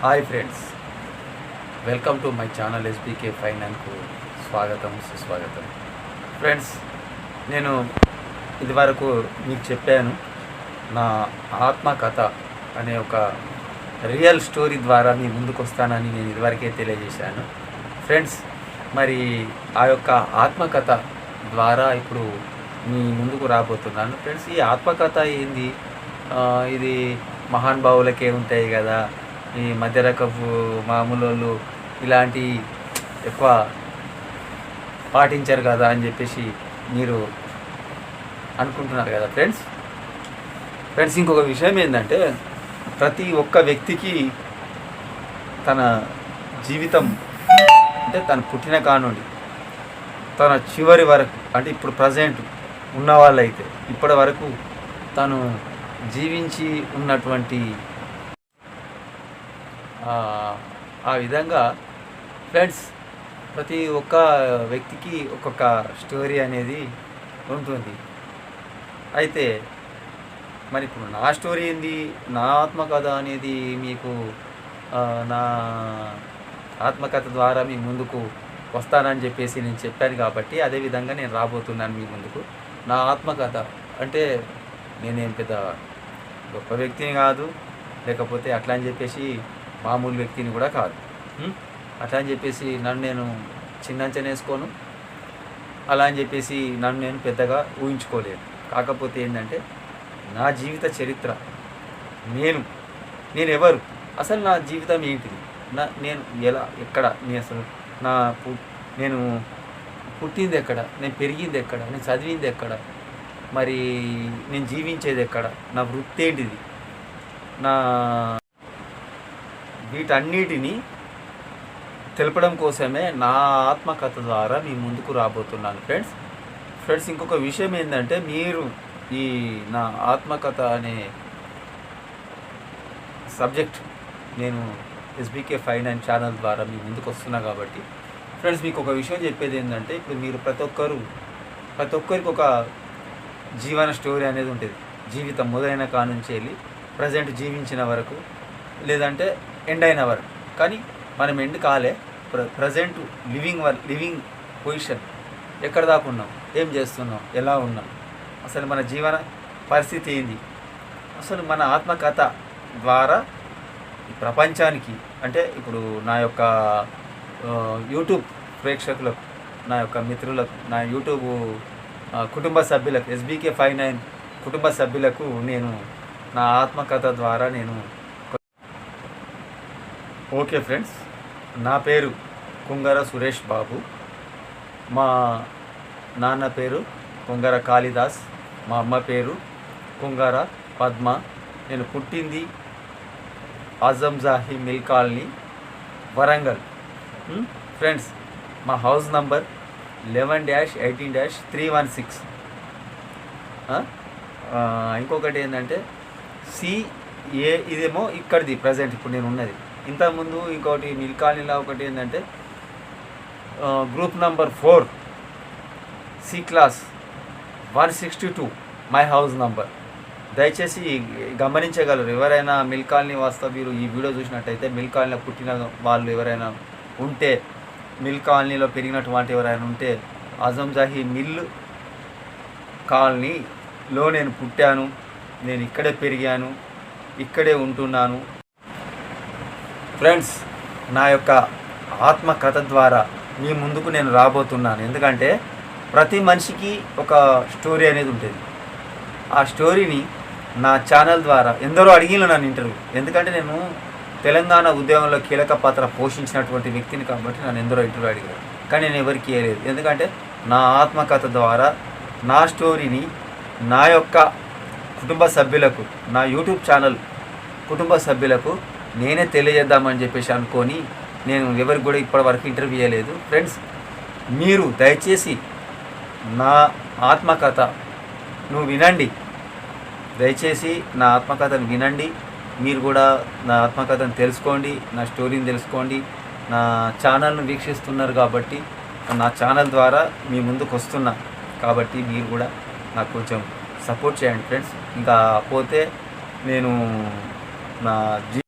Hi friends. Welcome to my channel S B K ఫైనాన్కు స్వాగతం సుస్వాగతం. Friends నేను ఇదివరకు మీకు చెప్పాను నా ఆత్మకథ అనే ఒక రియల్ స్టోరీ ద్వారా మీ ముందుకు వస్తానని నేను ఇదివరకే తెలియజేశాను. ఫ్రెండ్స్ మరి ఆ యొక్క ఆత్మకథ ద్వారా ఇప్పుడు మీ ముందుకు రాబోతున్నాను. ఫ్రెండ్స్ ఈ ఆత్మకథ ఏంది? ఇది ఇది మహానుభావులకే ఉంటాయి కదా. ఈ మధ్య రకపు మామూలు వాళ్ళు ఇలాంటి ఎక్కువ పాటించారు కదా అని చెప్పేసి మీరు అనుకుంటున్నారు కదా ఫ్రెండ్స్? ఫ్రెండ్స్ ఇంకొక విషయం ఏంటంటే ప్రతి ఒక్క వ్యక్తికి తన జీవితం అంటే తను పుట్టిన కానుండి తన చివరి వరకు అంటే ఇప్పుడు ప్రజెంట్ ఉన్నవాళ్ళైతే ఇప్పటి వరకు తను జీవించి ఉన్నటువంటి ఆ, విధంగా ఫ్రెండ్స్ ప్రతి ఒక్క వ్యక్తికి ఒక్కొక్క స్టోరీ అనేది ఉంటుంది. అయితే మరి ఇప్పుడు నా స్టోరీ ఏంది? నా ఆత్మకథ అనేది మీకు నా ఆత్మకథ ద్వారా మీ ముందుకు వస్తానని చెప్పేసి నేను చెప్పాను కాబట్టి అదే విధంగా నేను రాబోతున్నాను మీ ముందుకు. నా ఆత్మకథ అంటే నేనేం పెద్ద గొప్ప వ్యక్తిని కాదు. లేకపోతే అట్లా అని చెప్పేసి మామూలు వ్యక్తిని కూడా కాదు? అట్లా అని చెప్పేసి నన్ను నేను చిన్నంచనేసుకోను. అలా అని చెప్పేసి నన్ను నేను పెద్దగా ఊహించుకోలేను కాకపోతే ఏంటంటే నా జీవిత చరిత్ర నేను నేను ఎవరు? అసలు నా జీవితం ఏంటిది? నా నేను ఎలా ఎక్కడ? నేను అసలు నా పు- నేను పుట్టింది ఎక్కడ? నేను పెరిగింది ఎక్కడ? నేను చదివింది ఎక్కడ? మరి నేను జీవించేది ఎక్కడ? నా వృత్తి ఏంటిది? నా వీటన్నిటిని తెలపడం కోసమే నా ఆత్మకథ ద్వారా మీ ముందుకు రాబోతున్నాను ఫ్రెండ్స్. ఫ్రెండ్స్ ఇంకొక విషయం ఏంటంటే మీరు ఈ నా ఆత్మకథ అనే సబ్జెక్ట్ నేను ఎస్బీకే ఫైనాన్స్ ఛానల్ ద్వారా మీ ముందుకు వస్తున్నా కాబట్టి ఫ్రెండ్స్ మీకు ఒక విషయం చెప్పేది ఏంటంటే ఇప్పుడు మీరు ప్రతి ఒక్కరు ప్రతి ఒక్కరికి ఒక జీవన స్టోరీ అనేది ఉంటుంది. జీవితం మొదలైన కానుంచి వెళ్ళి ప్రజెంట్ జీవించిన వరకు లేదంటే ఎండ్ అయిన అవర్ కానీ మనం ఎండ్ కాలే. ప్ర ప్రజెంట్ లివింగ్ వర్ లివింగ్ పొజిషన్ ఎక్కడ దాకా ఉన్నాం? ఏం చేస్తున్నాం? ఎలా ఉన్నాం? అసలు మన జీవన పరిస్థితి ఏంది? అసలు మన ఆత్మకథ ద్వారా ఈ ప్రపంచానికి అంటే ఇప్పుడు నా యొక్క యూట్యూబ్ ప్రేక్షకులకు నా యొక్క మిత్రులకు నా యూట్యూబ్ కుటుంబ సభ్యులకు ఎస్బీకే ఫైవ్ నైన్ కుటుంబ సభ్యులకు నేను నా ఆత్మకథ ద్వారా నేను ఓకే ఫ్రెండ్స్ నా పేరు కుంగర సురేష్ బాబు. మా నాన్న పేరు కుంగర కాళిదాస్. మా అమ్మ పేరు కుంగర పద్మ. నేను పుట్టింది Azamjahi mill colony Warangal. Friends మా house number eleven dash eighteen dash three one six. ఇంకొకటి ఏంటంటే సిఏ ఇదేమో ఇక్కడిది ప్రజెంట్ ఇప్పుడు నేను ఉన్నది. ఇంతకుముందు ఇంకోటి మిల్ కాలనీలో ఒకటి ఏంటంటే group number four C class one sixty two my house number దయచేసి గమనించగలరు. ఎవరైనా మిల్ కాలనీ వాస్తవ్యులు ఈ వీడియో చూసినట్టయితే మిల్ కాలనీలో పుట్టిన వాళ్ళు ఎవరైనా ఉంటే మిల్ కాలనీలో పెరిగినటువంటి ఎవరైనా ఉంటే ఆజంజాహి మిల్ కాలనీలో నేను పుట్టాను నేను ఇక్కడే పెరిగాను ఇక్కడే ఉంటున్నాను ఫ్రెండ్స్ నా యొక్క ఆత్మకథ ద్వారా మీ ముందుకు నేను రాబోతున్నాను. ఎందుకంటే ప్రతి మనిషికి ఒక స్టోరీ అనేది ఉంటుంది. ఆ స్టోరీని నా ఛానల్ ద్వారా ఎందరో అడిగిన నన్ను ఇంటర్వ్యూ. ఎందుకంటే నేను తెలంగాణ ఉద్యమంలో కీలక పాత్ర పోషించినటువంటి వ్యక్తిని కాబట్టి నన్ను ఎందరో ఇంటర్వ్యూ అడిగారు. కానీ నేను ఎవరికి ఇవ్వలేదు ఎందుకంటే నా ఆత్మకథ ద్వారా నా స్టోరీని నా యొక్క కుటుంబ సభ్యులకు నా యూట్యూబ్ ఛానల్ కుటుంబ సభ్యులకు నేనే తెలియజేద్దామని చెప్పేసి అనుకొని నేను ఎవరికి కూడా ఇప్పటివరకు ఇంటర్వ్యూ చేయలేదు ఫ్రెండ్స్ మీరు దయచేసి నా ఆత్మకథ నువ్వు వినండి. దయచేసి నా ఆత్మకథను వినండి. మీరు కూడా నా ఆత్మకథను తెలుసుకోండి. నా స్టోరీని తెలుసుకోండి. నా ఛానల్ను వీక్షిస్తున్నారు కాబట్టి నా ఛానల్ ద్వారా మీ ముందుకు వస్తున్నా. కాబట్టి మీరు కూడా నాకు కొంచెం సపోర్ట్ చేయండి ఫ్రెండ్స్ ఇంకా పోతే నేను నా జీ